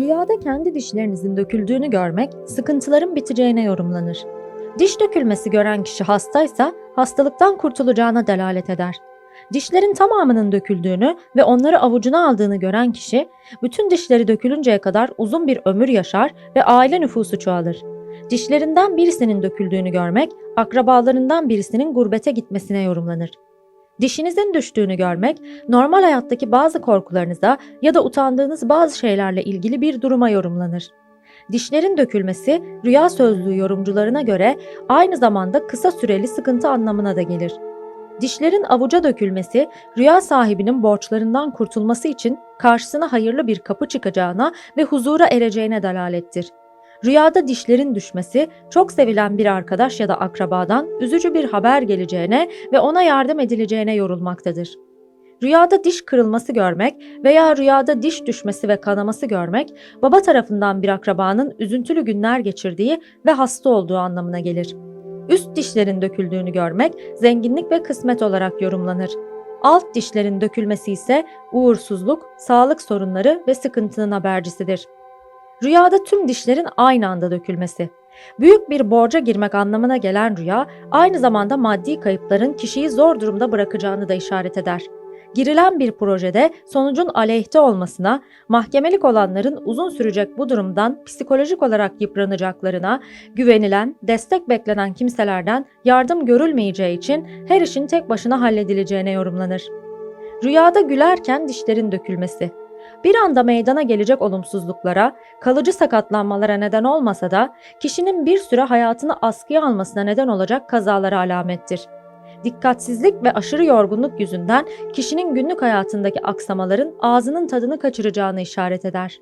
Rüyada kendi dişlerinizin döküldüğünü görmek sıkıntıların biteceğine yorumlanır. Diş dökülmesi gören kişi hastaysa hastalıktan kurtulacağına delalet eder. Dişlerin tamamının döküldüğünü ve onları avucuna aldığını gören kişi bütün dişleri dökülünceye kadar uzun bir ömür yaşar ve aile nüfusu çoğalır. Dişlerinden birisinin döküldüğünü görmek akrabalarından birisinin gurbete gitmesine yorumlanır. Dişinizin düştüğünü görmek normal hayattaki bazı korkularınıza ya da utandığınız bazı şeylerle ilgili bir duruma yorumlanır. Dişlerin dökülmesi rüya sözlüğü yorumcularına göre aynı zamanda kısa süreli sıkıntı anlamına da gelir. Dişlerin avuca dökülmesi rüya sahibinin borçlarından kurtulması için karşısına hayırlı bir kapı çıkacağına ve huzura ereceğine delalettir. Rüyada dişlerin düşmesi çok sevilen bir arkadaş ya da akrabadan üzücü bir haber geleceğine ve ona yardım edileceğine yorulmaktadır. Rüyada diş kırılması görmek veya rüyada diş düşmesi ve kanaması görmek, baba tarafından bir akrabanın üzüntülü günler geçirdiği ve hasta olduğu anlamına gelir. Üst dişlerin döküldüğünü görmek, zenginlik ve kısmet olarak yorumlanır. Alt dişlerin dökülmesi ise uğursuzluk, sağlık sorunları ve sıkıntının habercisidir. Rüyada tüm dişlerin aynı anda dökülmesi. Büyük bir borca girmek anlamına gelen rüya, aynı zamanda maddi kayıpların kişiyi zor durumda bırakacağını da işaret eder. Girilen bir projede sonucun aleyhte olmasına, mahkemelik olanların uzun sürecek bu durumdan psikolojik olarak yıpranacaklarına, güvenilen, destek beklenen kimselerden yardım görülmeyeceği için her işin tek başına halledileceğine yorumlanır. Rüyada gülerken dişlerin dökülmesi. Bir anda meydana gelecek olumsuzluklara, kalıcı sakatlanmalara neden olmasa da kişinin bir süre hayatını askıya almasına neden olacak kazalara alamettir. Dikkatsizlik ve aşırı yorgunluk yüzünden kişinin günlük hayatındaki aksamaların ağzının tadını kaçıracağını işaret eder.